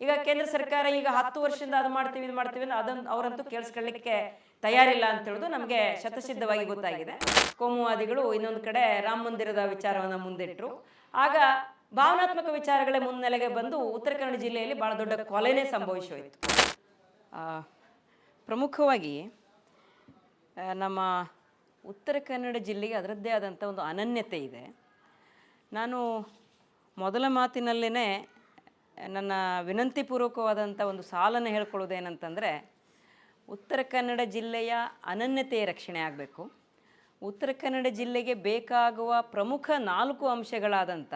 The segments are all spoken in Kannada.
ಈಗ ಕೇಂದ್ರ ಸರ್ಕಾರ ಈಗ ಹತ್ತು ವರ್ಷದಿಂದ ಅದು ಮಾಡ್ತೀವಿ, ಇದು ಮಾಡ್ತೀವಿ ಅದನ್ನ ಅವರಂತೂ ಕೇಳಿಸ್ಕೊಳ್ಳಿಕ್ಕೆ ತಯಾರಿಲ್ಲ ಅಂತ ಹೇಳೋದು ನಮಗೆ ಶತಸಿದ್ಧವಾಗಿ ಗೊತ್ತಾಗಿದೆ. ಕೋಮುವಾದಿಗಳು ಇನ್ನೊಂದು ಕಡೆ ರಾಮ ಮಂದಿರದ ವಿಚಾರವನ್ನು ಮುಂದಿಟ್ಟರು ಆಗ ಭಾವನಾತ್ಮಕ ವಿಚಾರಗಳೇ ಮುನ್ನೆಲೆಗೆ ಬಂದು ಉತ್ತರ ಕನ್ನಡ ಜಿಲ್ಲೆಯಲ್ಲಿ ಬಹಳ ದೊಡ್ಡ ಕೊಲೆನೇ ಸಂಭವಿಸೋಯಿತು ಪ್ರಮುಖವಾಗಿ ನಮ್ಮ ಉತ್ತರ ಕನ್ನಡ ಜಿಲ್ಲೆಗೆ ಅದರದ್ದೇ ಆದಂಥ ಒಂದು ಅನನ್ಯತೆ ಇದೆ. ನಾನು ಮೊದಲ ಮಾತಿನಲ್ಲೇ ನನ್ನ ವಿನಂತಿಪೂರ್ವಕವಾದಂಥ ಒಂದು ಸಾಲನ್ನು ಹೇಳ್ಕೊಳ್ಳೋದೇನಂತಂದರೆ, ಉತ್ತರ ಕನ್ನಡ ಜಿಲ್ಲೆಯ ಅನನ್ಯತೆಯ ರಕ್ಷಣೆ ಆಗಬೇಕು. ಉತ್ತರ ಕನ್ನಡ ಜಿಲ್ಲೆಗೆ ಬೇಕಾಗುವ ಪ್ರಮುಖ ನಾಲ್ಕು ಅಂಶಗಳಾದಂಥ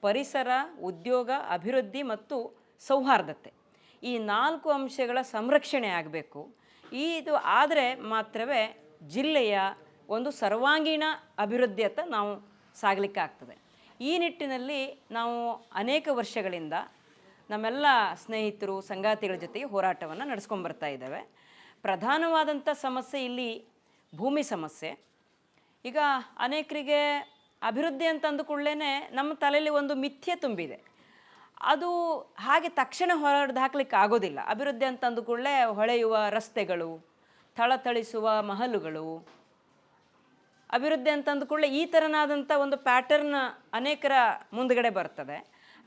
ಪರಿಸರ, ಉದ್ಯೋಗ, ಅಭಿವೃದ್ಧಿ ಮತ್ತು ಸೌಹಾರ್ದತೆ. ಈ ನಾಲ್ಕು ಅಂಶಗಳ ಸಂರಕ್ಷಣೆ ಆಗಬೇಕು. ಇದು ಆದರೆ ಮಾತ್ರವೇ ಜಿಲ್ಲೆಯ ಒಂದು ಸರ್ವಾಂಗೀಣ ಅಭಿವೃದ್ಧಿಯತ್ತ ನಾವು ಸಾಗಲಿಕ್ಕಾಗ್ತದೆ. ಈ ನಿಟ್ಟಿನಲ್ಲಿ ನಾವು ಅನೇಕ ವರ್ಷಗಳಿಂದ ನಮ್ಮೆಲ್ಲ ಸ್ನೇಹಿತರು, ಸಂಗಾತಿಗಳ ಜೊತೆಗೆ ಹೋರಾಟವನ್ನು ನಡೆಸ್ಕೊಂಡು ಬರ್ತಾ ಇದ್ದೇವೆ. ಪ್ರಧಾನವಾದಂಥ ಸಮಸ್ಯೆ ಇಲ್ಲಿ ಭೂಮಿ ಸಮಸ್ಯೆ. ಈಗ ಅನೇಕರಿಗೆ ಅಭಿವೃದ್ಧಿ ಅಂತ ಅಂದುಕೊಳ್ಳೇ ನಮ್ಮ ತಲೆಯಲ್ಲಿ ಒಂದು ಮಿಥ್ಯೆ ತುಂಬಿದೆ. ಅದು ಹಾಗೆ ತಕ್ಷಣ ಹೊರಡ್ದು ಹಾಕ್ಲಿಕ್ಕೆ ಆಗೋದಿಲ್ಲ. ಅಭಿವೃದ್ಧಿ ಅಂತ ಅಂದುಕೊಳ್ಳೆ ಹೊಳೆಯುವ ರಸ್ತೆಗಳು, ಥಳಥಳಿಸುವ ಮಹಲುಗಳು ಅಭಿವೃದ್ಧಿ ಅಂತ ಕೂಡಲೇ ಈ ಥರನಾದಂಥ ಒಂದು ಪ್ಯಾಟರ್ನ್ ಅನೇಕರ ಮುಂದ್ಗಡೆ ಬರ್ತದೆ.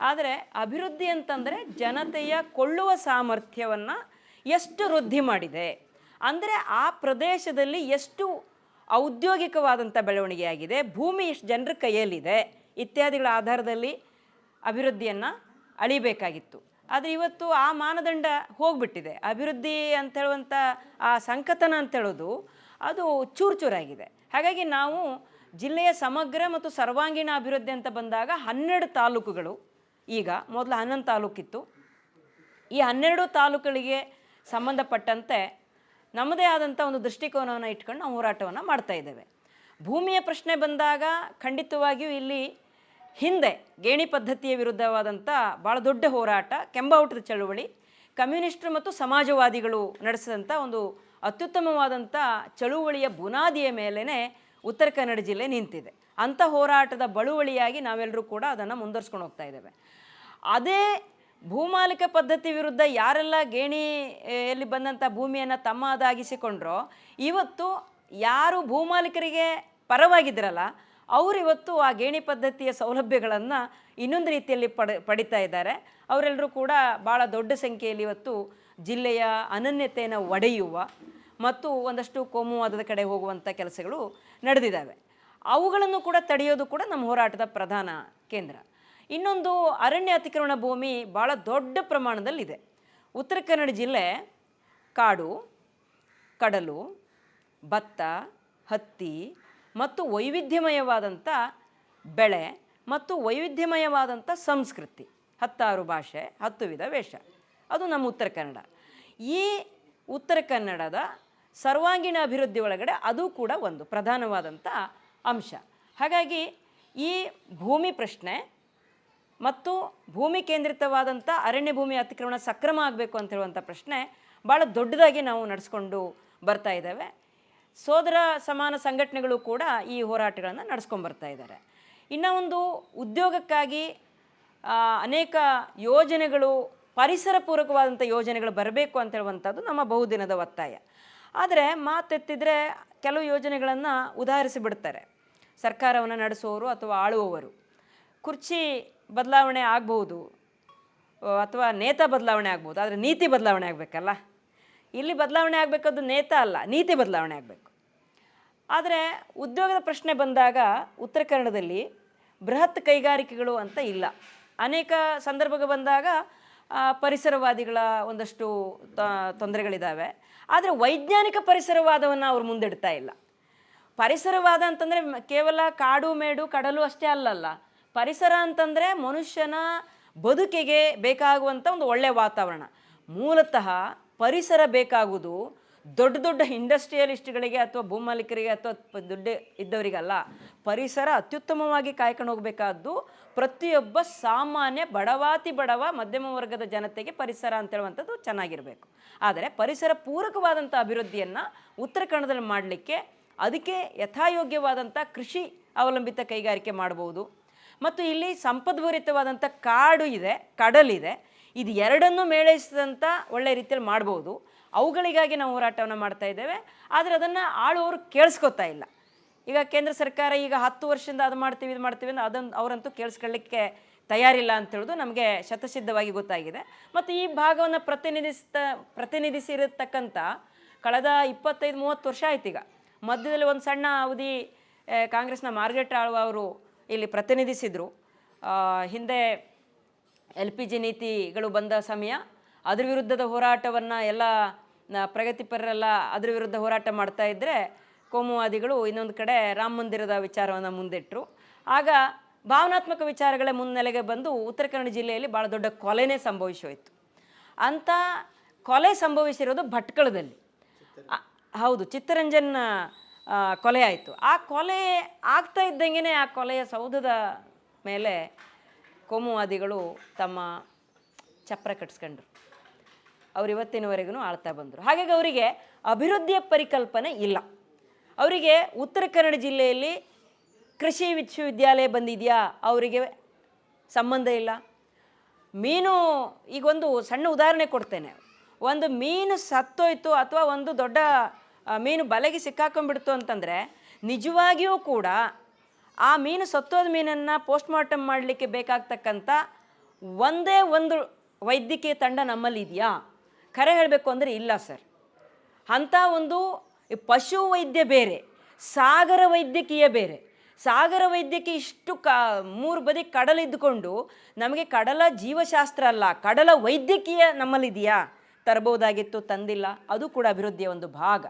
ಆದರೆ ಅಭಿವೃದ್ಧಿ ಅಂತಂದರೆ ಜನತೆಯ ಕೊಳ್ಳುವ ಸಾಮರ್ಥ್ಯವನ್ನು ಎಷ್ಟು ವೃದ್ಧಿ ಮಾಡಿದೆ. ಅಂದರೆ ಆ ಪ್ರದೇಶದಲ್ಲಿ ಎಷ್ಟು ಔದ್ಯೋಗಿಕವಾದಂಥ ಬೆಳವಣಿಗೆ ಆಗಿದೆ, ಭೂಮಿ ಎಷ್ಟು ಜನರ ಕೈಯಲ್ಲಿದೆ ಇತ್ಯಾದಿಗಳ ಆಧಾರದಲ್ಲಿ ಅಭಿವೃದ್ಧಿಯನ್ನು ಅಳಿಬೇಕಾಗಿತ್ತು. ಆದರೆ ಇವತ್ತು ಆ ಮಾನದಂಡ ಹೋಗ್ಬಿಟ್ಟಿದೆ. ಅಭಿವೃದ್ಧಿ ಅಂತ ಹೇಳುವಂಥ ಆ ಸಂಕತನ ಅಂತ ಹೇಳೋದು ಅದು ಚೂರು ಚೂರಾಗಿದೆ. ಹಾಗಾಗಿ ನಾವು ಜಿಲ್ಲೆಯ ಸಮಗ್ರ ಮತ್ತು ಸರ್ವಾಂಗೀಣ ಅಭಿವೃದ್ಧಿ ಅಂತ ಬಂದಾಗ ಹನ್ನೆರಡು ತಾಲೂಕುಗಳು. ಈಗ ಮೊದಲು ಹನ್ನೊಂದು ತಾಲೂಕಿತ್ತು. ಈ ಹನ್ನೆರಡು ತಾಲೂಕುಗಳಿಗೆ ಸಂಬಂಧಪಟ್ಟಂತೆ ನಮ್ಮದೇ ಆದಂಥ ಒಂದು ದೃಷ್ಟಿಕೋನವನ್ನು ಇಟ್ಕೊಂಡು ನಾವು ಹೋರಾಟವನ್ನು ಮಾಡ್ತಾ ಇದ್ದೇವೆ. ಭೂಮಿಯ ಪ್ರಶ್ನೆ ಬಂದಾಗ ಖಂಡಿತವಾಗಿಯೂ ಇಲ್ಲಿ ಹಿಂದೆ ಗೇಣಿ ಪದ್ಧತಿಯ ವಿರುದ್ಧವಾದಂಥ ಭಾಳ ದೊಡ್ಡ ಹೋರಾಟ, ಕೆಂಬಾವುಟದ ಚಳುವಳಿ, ಕಮ್ಯುನಿಸ್ಟರು ಮತ್ತು ಸಮಾಜವಾದಿಗಳು ನಡೆಸಿದಂಥ ಒಂದು ಅತ್ಯುತ್ತಮವಾದಂಥ ಚಳುವಳಿಯ ಬುನಾದಿಯ ಮೇಲೇ ಉತ್ತರ ಕನ್ನಡ ಜಿಲ್ಲೆ ನಿಂತಿದೆ. ಅಂಥ ಹೋರಾಟದ ಬಳುವಳಿಯಾಗಿ ನಾವೆಲ್ಲರೂ ಕೂಡ ಅದನ್ನು ಮುಂದುವರ್ಸ್ಕೊಂಡು ಹೋಗ್ತಾ ಇದ್ದೇವೆ. ಅದೇ ಭೂಮಾಲಿಕ ಪದ್ಧತಿ ವಿರುದ್ಧ ಯಾರೆಲ್ಲ ಗೇಣಿಯಲ್ಲಿ ಬಂದಂಥ ಭೂಮಿಯನ್ನು ತಮ್ಮದಾಗಿಸಿಕೊಂಡ್ರೋ, ಇವತ್ತು ಯಾರು ಭೂಮಾಲಿಕರಿಗೆ ಪರವಾಗಿದ್ದರಲ್ಲ ಅವರು ಇವತ್ತು ಆ ಗೇಣಿ ಪದ್ಧತಿಯ ಸೌಲಭ್ಯಗಳನ್ನು ಇನ್ನೊಂದು ರೀತಿಯಲ್ಲಿ ಪಡ, ಪಡಿತಾ ಇದ್ದಾರೆ. ಅವರೆಲ್ಲರೂ ಕೂಡ ಭಾಳ ದೊಡ್ಡ ಸಂಖ್ಯೆಯಲ್ಲಿ ಇವತ್ತು ಜಿಲ್ಲೆಯ ಅನನ್ಯತೆಯನ್ನು ಒಡೆಯುವ ಮತ್ತು ಒಂದಷ್ಟು ಕೋಮುವಾದದ ಕಡೆ ಹೋಗುವಂಥ ಕೆಲಸಗಳು ನಡೆದಿದ್ದಾವೆ. ಅವುಗಳನ್ನು ಕೂಡ ತಡೆಯೋದು ಕೂಡ ನಮ್ಮ ಹೋರಾಟದ ಪ್ರಧಾನ ಕೇಂದ್ರ. ಇನ್ನೊಂದು ಅರಣ್ಯ ಅತಿಕ್ರಮಣ ಭೂಮಿ ಭಾಳ ದೊಡ್ಡ ಪ್ರಮಾಣದಲ್ಲಿದೆ. ಉತ್ತರ ಕನ್ನಡ ಜಿಲ್ಲೆ ಕಾಡು, ಕಡಲು, ಭತ್ತ, ಹತ್ತಿ ಮತ್ತು ವೈವಿಧ್ಯಮಯವಾದಂಥ ಬೆಳೆ ಮತ್ತು ವೈವಿಧ್ಯಮಯವಾದಂಥ ಸಂಸ್ಕೃತಿ. ಹತ್ತಾರು ಭಾಷೆ, ಹತ್ತು ವಿಧ ವೇಷ. ಅದು ನಮ್ಮ ಉತ್ತರ ಕನ್ನಡ. ಈ ಉತ್ತರ ಕನ್ನಡದ ಸರ್ವಾಂಗೀಣ ಅಭಿವೃದ್ಧಿ ಒಳಗಡೆ ಅದು ಕೂಡ ಒಂದು ಪ್ರಧಾನವಾದಂಥ ಅಂಶ. ಹಾಗಾಗಿ ಈ ಭೂಮಿ ಪ್ರಶ್ನೆ ಮತ್ತು ಭೂಮಿ ಕೇಂದ್ರಿತವಾದಂಥ ಅರಣ್ಯ ಭೂಮಿ ಅತಿಕ್ರಮಣ ಸಕ್ರಮ ಆಗಬೇಕು ಅಂತ ಹೇಳುವಂಥ ಪ್ರಶ್ನೆ ಭಾಳ ದೊಡ್ಡದಾಗಿ ನಾವು ನಡೆಸ್ಕೊಂಡು ಬರ್ತಾ ಇದ್ದೇವೆ. ಸೋದರ ಸಮಾನ ಸಂಘಟನೆಗಳು ಕೂಡ ಈ ಹೋರಾಟಗಳನ್ನು ನಡೆಸ್ಕೊಂಡು ಬರ್ತಾ ಇದ್ದಾರೆ. ಇನ್ನು ಒಂದು ಉದ್ಯೋಗಕ್ಕಾಗಿ ಅನೇಕ ಯೋಜನೆಗಳು ಪರಿಸರ ಪೂರಕವಾದಂಥ ಯೋಜನೆಗಳು ಬರಬೇಕು ಅಂತ ಹೇಳುವಂಥದ್ದು ನಮ್ಮ ಬಹುದಿನದ ಒತ್ತಾಯ. ಆದರೆ ಮಾತೆತ್ತಿದ್ರೆ ಕೆಲವು ಯೋಜನೆಗಳನ್ನು ಉದಾಹರಿಸಿ ಬಿಡ್ತಾರೆ ಸರ್ಕಾರವನ್ನು ನಡೆಸುವವರು ಅಥವಾ ಆಳುವವರು. ಕುರ್ಚಿ ಬದಲಾವಣೆ ಆಗ್ಬೋದು ಅಥವಾ ನೇತ ಬದಲಾವಣೆ ಆಗ್ಬೋದು ಆದರೆ ನೀತಿ ಬದಲಾವಣೆ ಆಗಬೇಕಲ್ಲ? ಇಲ್ಲಿ ಬದಲಾವಣೆ ಆಗಬೇಕದು ನೇತ ಅಲ್ಲ, ನೀತಿ ಬದಲಾವಣೆ ಆಗಬೇಕು. ಆದರೆ ಉದ್ಯೋಗದ ಪ್ರಶ್ನೆ ಬಂದಾಗ ಉತ್ತರ ಕನ್ನಡದಲ್ಲಿ ಬೃಹತ್ ಕೈಗಾರಿಕೆಗಳು ಅಂತ ಇಲ್ಲ. ಅನೇಕ ಸಂದರ್ಭಗಳು ಬಂದಾಗ ಪರಿಸರವಾದಿಗಳ ಒಂದಷ್ಟು ತೊಂದರೆಗಳಿದ್ದಾವೆ ಆದರೆ ವೈಜ್ಞಾನಿಕ ಪರಿಸರವಾದವನ್ನು ಅವರು ಮುಂದಿಡ್ತಾ ಇಲ್ಲ. ಪರಿಸರವಾದ ಅಂತಂದರೆ ಕೇವಲ ಕಾಡು, ಮೇಡು, ಕಡಲು ಅಷ್ಟೇ ಅಲ್ಲಲ್ಲ. ಪರಿಸರ ಅಂತಂದರೆ ಮನುಷ್ಯನ ಬದುಕಿಗೆ ಬೇಕಾಗುವಂಥ ಒಂದು ಒಳ್ಳೆಯ ವಾತಾವರಣ. ಮೂಲತಃ ಪರಿಸರ ಬೇಕಾಗುವುದು ದೊಡ್ಡ ದೊಡ್ಡ ಇಂಡಸ್ಟ್ರಿಯಲಿಸ್ಟ್ಗಳಿಗೆ ಅಥವಾ ಭೂಮಾಲೀಕರಿಗೆ ಅಥವಾ ದುಡ್ಡ ಇದ್ದವರಿಗಲ್ಲ, ಪರಿಸರ ಅತ್ಯುತ್ತಮವಾಗಿ ಕಾಯ್ಕೊಂಡು ಹೋಗಬೇಕಾದ್ದು ಪ್ರತಿಯೊಬ್ಬ ಸಾಮಾನ್ಯ ಬಡವಾತಿ ಬಡವ ಮಧ್ಯಮ ವರ್ಗದ ಜನತೆಗೆ ಪರಿಸರ ಅಂತ ಹೇಳುವಂಥದ್ದು ಚೆನ್ನಾಗಿರಬೇಕು. ಆದರೆ ಪರಿಸರ ಪೂರಕವಾದಂಥ ಅಭಿವೃದ್ಧಿಯನ್ನು ಉತ್ತರ ಕನ್ನಡದಲ್ಲಿ ಮಾಡಲಿಕ್ಕೆ ಅದಕ್ಕೆ ಯಥಾಯೋಗ್ಯವಾದಂಥ ಕೃಷಿ ಅವಲಂಬಿತ ಕೈಗಾರಿಕೆ ಮಾಡ್ಬೋದು. ಮತ್ತು ಇಲ್ಲಿ ಸಂಪದ್ಭರಿತವಾದಂಥ ಕಾಡು ಇದೆ, ಕಡಲಿದೆ. ಇದು ಎರಡನ್ನೂ ಮೇಳೈಸಿದಂಥ ಒಳ್ಳೆಯ ರೀತಿಯಲ್ಲಿ ಮಾಡ್ಬೋದು. ಅವುಗಳಿಗಾಗಿ ನಾವು ಹೋರಾಟವನ್ನು ಮಾಡ್ತಾ ಇದ್ದೇವೆ. ಆದರೆ ಅದನ್ನು ಆಳುವವರು ಕೇಳಿಸ್ಕೊತಾ ಇಲ್ಲ. ಈಗ ಕೇಂದ್ರ ಸರ್ಕಾರ ಈಗ ಹತ್ತು ವರ್ಷದಿಂದ ಅದು ಮಾಡ್ತೀವಿ, ಇದು ಮಾಡ್ತೀವಿ ಅಂದ್ರೆ ಅದನ್ನು ಅವರಂತೂ ಕೇಳಿಸ್ಕೊಳ್ಳಿಕ್ಕೆ ತಯಾರಿಲ್ಲ ಅಂತ ಹೇಳೋದು ನಮಗೆ ಶತಸಿದ್ಧವಾಗಿ ಗೊತ್ತಾಗಿದೆ. ಮತ್ತು ಈ ಭಾಗವನ್ನು ಪ್ರತಿನಿಧಿಸ್ತ ಪ್ರತಿನಿಧಿಸಿರತಕ್ಕಂಥ ಕಳೆದ ಇಪ್ಪತ್ತೈದು, ಮೂವತ್ತು ವರ್ಷ ಆಯ್ತು ಈಗ. ಮಧ್ಯದಲ್ಲಿ ಒಂದು ಸಣ್ಣ ಅವಧಿ ಕಾಂಗ್ರೆಸ್ನ ಮಾರ್ಗೆಟ್ ಆಳ್ವ ಅವರು ಇಲ್ಲಿ ಪ್ರತಿನಿಧಿಸಿದರು. ಹಿಂದೆ ಎಲ್ ಪಿ ಜಿ ನೀತಿಗಳು ಬಂದ ಸಮಯ, ಅದರ ವಿರುದ್ಧದ ಹೋರಾಟವನ್ನು ಎಲ್ಲ ಪ್ರಗತಿಪರರೆಲ್ಲ ಅದ್ರ ವಿರುದ್ಧ ಹೋರಾಟ ಮಾಡ್ತಾ ಇದ್ದರೆ ಕೋಮುವಾದಿಗಳು ಇನ್ನೊಂದು ಕಡೆ ರಾಮ ಮಂದಿರದ ವಿಚಾರವನ್ನು ಮುಂದಿಟ್ಟರು ಆಗ ಭಾವನಾತ್ಮಕ ವಿಚಾರಗಳ ಮುನ್ನೆಲೆಗೆ ಬಂದು ಉತ್ತರ ಕನ್ನಡ ಜಿಲ್ಲೆಯಲ್ಲಿ ಭಾಳ ದೊಡ್ಡ ಕೊಲೆನೇ ಸಂಭವಿಸೋಯಿತು ಅಂಥ ಕೊಲೆ ಸಂಭವಿಸಿರೋದು ಭಟ್ಕಳದಲ್ಲಿ. ಹೌದು, ಚಿತ್ತರಂಜನ್ ಕೊಲೆ ಆಯಿತು. ಆ ಕೊಲೆ ಆಗ್ತಾ ಇದ್ದಂಗೆ ಆ ಕೊಲೆಯ ಸೌಧದ ಮೇಲೆ ಕೋಮುವಾದಿಗಳು ತಮ್ಮ ಚಪ್ರ ಕಟ್ಸ್ಕೊಂಡ್ರು. ಅವ್ರು ಇವತ್ತಿನವರೆಗೂ ಆಳ್ತಾ ಬಂದರು. ಹಾಗಾಗಿ ಅವರಿಗೆ ಅಭಿವೃದ್ಧಿಯ ಪರಿಕಲ್ಪನೆ ಇಲ್ಲ. ಅವರಿಗೆ ಉತ್ತರ ಕನ್ನಡ ಜಿಲ್ಲೆಯಲ್ಲಿ ಕೃಷಿ ವಿಶ್ವವಿದ್ಯಾಲಯ ಬಂದಿದೆಯಾ? ಅವರಿಗೆ ಸಂಬಂಧ ಇಲ್ಲ. ಮೀನು ಈಗೊಂದು ಸಣ್ಣ ಉದಾಹರಣೆ ಕೊಡ್ತೇನೆ. ಒಂದು ಮೀನು ಸತ್ತೋಯ್ತು ಅಥವಾ ಒಂದು ದೊಡ್ಡ ಮೀನು ಬಲೆಗೆ ಸಿಕ್ಕಾಕೊಂಡ್ಬಿಡ್ತು ಅಂತಂದರೆ ನಿಜವಾಗಿಯೂ ಕೂಡ ಆ ಮೀನು ಸತ್ತೋದ ಮೀನನ್ನು ಪೋಸ್ಟ್ ಮಾರ್ಟಮ್ ಮಾಡಲಿಕ್ಕೆ ಬೇಕಾಗ್ತಕ್ಕಂಥ ಒಂದೇ ಒಂದು ವೈದ್ಯಕೀಯ ತಂಡ ನಮ್ಮಲ್ಲಿ ಇದೆಯಾ ಖರೆ ಹೇಳಬೇಕು ಅಂದರೆ ಇಲ್ಲ ಸರ್ ಅಂಥ ಒಂದು ಪಶು ವೈದ್ಯ ಬೇರೆ, ಸಾಗರ ವೈದ್ಯಕೀಯ ಬೇರೆ. ಸಾಗರ ವೈದ್ಯಕೀಯ ಇಷ್ಟು ಕ, ಮೂರು ಬದಿ ಕಡಲಿದ್ದುಕೊಂಡು ನಮಗೆ ಕಡಲ ಜೀವಶಾಸ್ತ್ರ ಅಲ್ಲ, ಕಡಲ ವೈದ್ಯಕೀಯ ನಮ್ಮಲ್ಲಿದೆಯಾ? ತರಬಹುದಾಗಿತ್ತು ತಂದಿಲ್ಲ. ಅದು ಕೂಡ ಅಭಿವೃದ್ಧಿಯ ಒಂದು ಭಾಗ.